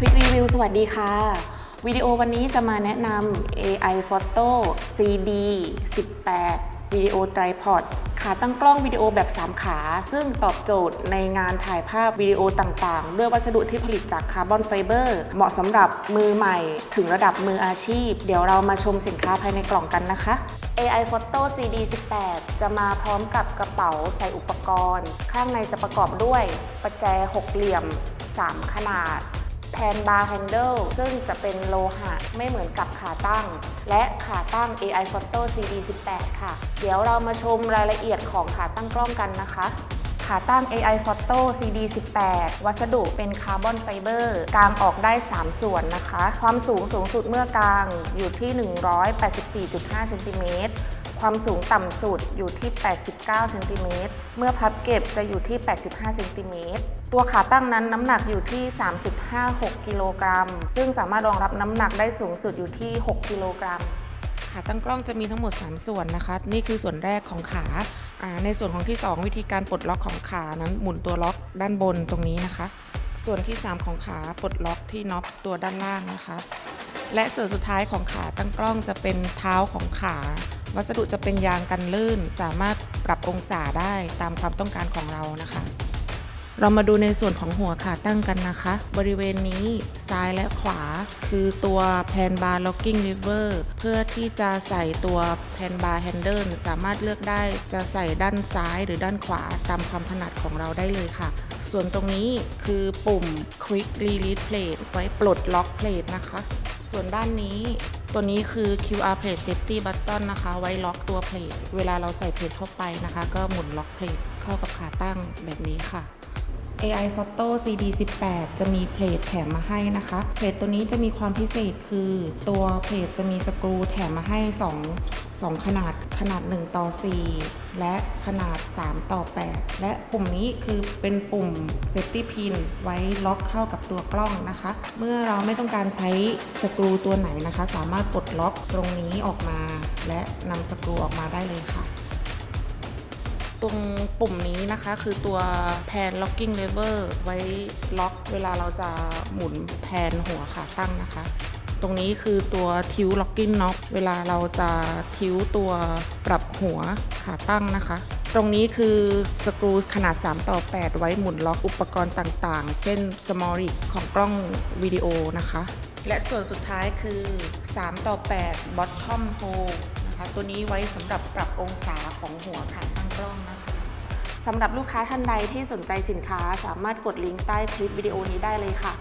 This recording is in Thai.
Quick Review สวัสดีค่ะ วิดีโอวันนี้จะมาแนะนำ AI Photo CD 18วิดีโอไตรพอดขาตั้งกล้องวิดีโอแบบ 3 ขา ซึ่งตอบโจทย์ในงานถ่ายภาพวิดีโอต่างๆ ด้วยวัสดุที่ผลิตจากคาร์บอนไฟเบอร์ เหมาะสำหรับมือใหม่ถึงระดับมืออาชีพ เดี๋ยวเรามาชมสินค้าภายในกล่องกันนะคะ AI Photo CD 18จะมาพร้อมกับกระเป๋าใส่อุปกรณ์ ข้างในจะประกอบด้วยประแจหกเหลี่ยม 3 ขนาด แพนบาร์แฮนเดิลซึ่งจะเป็นโลหะไม่เหมือนกับขาตั้ง และขาตั้ง AI Photo CD 18 ค่ะ เดี๋ยวเรามาชมรายละเอียดของขาตั้งกล้องกันนะคะ ขาตั้ง AI Photo CD 18 วัสดุเป็นคาร์บอนไฟเบอร์กางออกได้ 3 ส่วนนะคะ ความสูงสูงสุดเมื่อกางอยู่ที่ 184.5เซนติเมตร ความสูงต่ำสุดอยู่ที่ 89เซนติเมตรเมื่อพับเก็บจะอยู่ที่ 85เซนติเมตรตัวขาตั้งนั้นน้ำหนักอยู่ที่ 3.56 กิโลกรัม ซึ่งสามารถรองรับน้ำหนักได้สูงสุดอยู่ที่ 6 กิโลกรัม ขาตั้งกล้องจะมีทั้งหมด 3 ส่วนนะคะ นี่คือส่วนแรกของขา ในส่วนของที่ 2 วิธีการปลดล็อกของขานั้นหมุนตัวล็อกด้านบนตรงนี้นะคะ ส่วนที่ 3 ของขาปลดล็อกที่น็อปตัวด้านล่างนะคะ และส่วนสุดท้ายของขาตั้งกล้องจะเป็นเท้าของขา วัสดุจะเป็นยางกันลื่น สามารถปรับองศาได้ตามความต้องการของเรานะคะ เรามาดูในส่วนของหัวขาตั้งกันนะคะ บริเวณนี้ซ้ายและขวา คือตัวแพนบาร์ล็อกกิ้งลิเวอร์เพื่อที่จะใส่ตัวแพนบาร์แฮนเดิลสามารถเลือกได้จะใส่ด้านซ้ายหรือด้านขวาตามความถนัดของเราได้เลยค่ะส่วนตรงนี้คือปุ่ม Quick Release Plate ไว้ปลดล็อกเพลทนะคะ ส่วนด้านนี้ ตัวนี้คือ QR Plate Safety Button นะคะ ไว้ล็อกตัวเพลทเวลาเราใส่เพลทเข้าไปนะคะ ก็หมุนล็อกเพลทเข้ากับขาตั้งแบบนี้ค่ะ AI Photo CD 18จะมีเพลทแถมมาให้นะคะ เพลทตัวนี้จะมีความพิเศษคือ ตัวเพลทจะมีสกรูแถมมาให้ 2 2 ขนาดขนาด 1 ต่อ 4 และขนาด 3 ต่อ 8 และปุ่มนี้คือเป็นปุ่ม Safety Pin ไว้ล็อกเข้ากับตัวกล้องนะคะ เมื่อเราไม่ต้องการใช้สกรูตัวไหนนะคะ สามารถปลดล็อกตรงนี้ออกมา และนำสกรูออกมาได้เลยค่ะตรงปุ่มนี้นะคะคือตัวแพน locking lever ไว้ล็อกเวลาเราจะหมุนแพนหัวขาตั้งนะคะ ตรงนี้คือตัวทิว locking knob เวลาเราจะทิวตัวปรับหัวขาตั้งนะคะ ตรงนี้คือสกรูขนาด 3 ต่อ 8 ไว้หมุนล็อกอุปกรณ์ต่างๆ เช่น small rig ของกล้องวิดีโอนะคะ และส่วนสุดท้ายคือ 3 ต่อ 8 bottom hole นะคะตัวนี้ไว้สำหรับปรับองศาของหัวขาตั้งกล้องนะคะสำหรับลูกค้าท่านใดที่สนใจสินค้าสามารถกดลิงก์ใต้คลิปวิดีโอนี้ได้เลยค่ะ